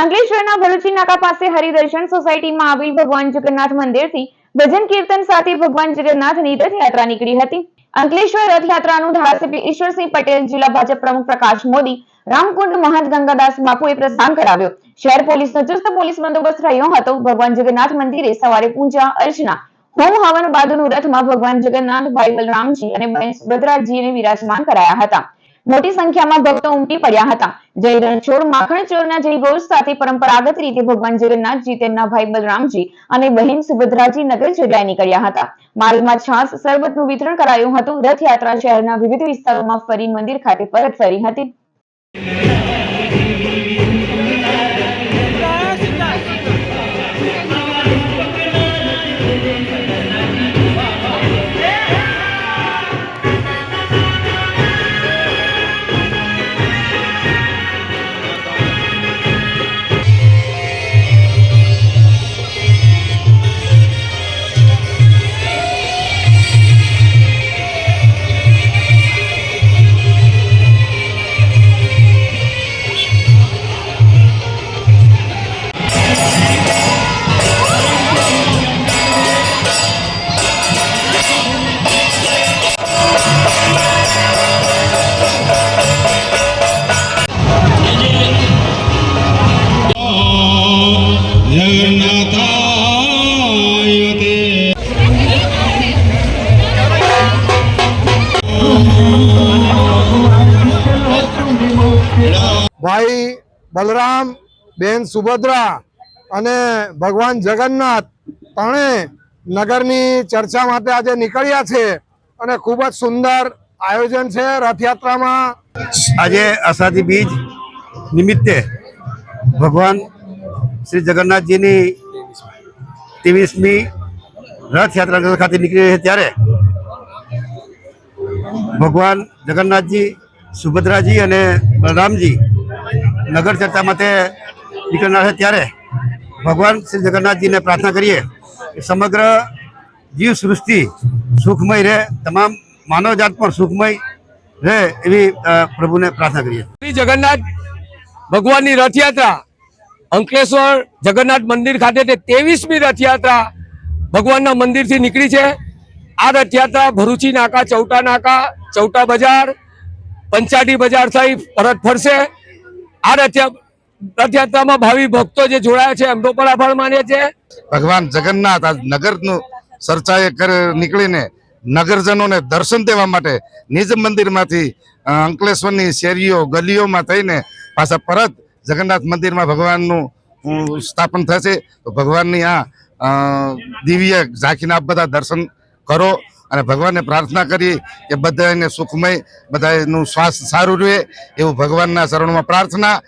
અંકલેશ્વરના ભરૂચી નાકા પાસે હરિદર્શન સોસાયટીમાં આવેલ ભગવાન જગન્નાથ મંદિરથી ભજન કીર્તન સાથે ભગવાન જગન્નાથની રથયાત્રા નીકળી હતી. અંકલેશ્વર રથયાત્રાનું ધારાસભ્ય ઈશ્વરસિંહ પટેલ, જિલ્લા ભાજપ પ્રમુખ પ્રકાશ મોદી, રામકુંડ મહંત ગંગાદાસ બાપુએ પ્રસ્થાન કરાવ્યો. શહેર પોલીસનો ચુસ્ત પોલીસ બંદોબસ્ત રહ્યો હતો. ભગવાન જગન્નાથ મંદિરે સવારે પૂજા અર્ચના, હોમ હવન બાદનું રથમાં ભગવાન જગન્નાથ ભાઈ બલરામજી અને બહેન સુભદ્રાજીને વિરાજમાન કરાયા હતા. મોટી સંખ્યામાં ભક્તો ઉમટી પડ્યા હતા. જય રણછોડ માખણ ચોરના જય ઘોષ સાથે પરંપરાગત રીતે ભગવાન જગન્નાથજી તેમના ભાઈ બલરામજી અને બહેન સુભદ્રાજી નગર જગ્યાએ નીકળ્યા હતા. માર્ગમાં છાસ, શરબતનું વિતરણ કરાયું હતું. રથયાત્રા શહેરના વિવિધ વિસ્તારોમાં ફરી મંદિર ખાતે પરત ફરી હતી. ભાઈ બલરામ, બેન સુભદ્રા અને ભગવાન જગન્નાથ ત્રણે નગરની ચર્ચા માટે આજે નીકળ્યા છે અને ખૂબ જ સુંદર આયોજન છે રથયાત્રામાં. આજે અષાઢી બીજ નિમિત્તે ભગવાન શ્રી જગન્નાથજીની ત્રેવીસમી રથયાત્રા ખાતે નીકળી છે ત્યારે ભગવાન જગન્નાથજી, સુભદ્રાજી અને બલરામજી નગર ચર્ચા માટે નીકળનાર છે ત્યારે ભગવાન શ્રી જગન્નાથજીને પ્રાર્થના કરીએ કે સમગ્ર જીવ સૃષ્ટિ સુખમય રહે, તમામ માનવજાત પણ સુખમય રહે એવી પ્રભુને પ્રાર્થના કરીએ. શ્રી જગન્નાથ ભગવાનની રથયાત્રા અંકલેશ્વર જગન્નાથ મંદિર ખાતે તે ત્રેવીસમી રથયાત્રા ભગવાનના મંદિરથી નીકળી છે. આ રથયાત્રા ભરૂચી નાકા, ચૌટા નાકા, ચૌટા બજાર પંચાટી બજાર થઈ પરત ફરશે. આ રથયા રથયાત્રામાં ભાવિ ભક્તો જે જોડાયા છે, એમનો પણ આભાર માનીએ છીએ. ભગવાન જગન્નાથ આજ નગરનું ચર્ચાએ નીકળીને નગરજનોને દર્શન દેવા માટે નિજ મંદિરમાંથી અંકલેશ્વરની શેરીઓ, ગલીઓમાં થઈને પાછા પરત જગન્નાથ મંદિરમાં ભગવાનનું સ્થાપન થશે. તો ભગવાનની આ દિવ્ય ઝાંખીને બધા દર્શન કરો. અને ભગવાનને પ્રાર્થના કરી કે બધાને સુખમય બધાનું સ્વાસ્થ્ય સારું રહે એવું ભગવાનના શરણમાં પ્રાર્થના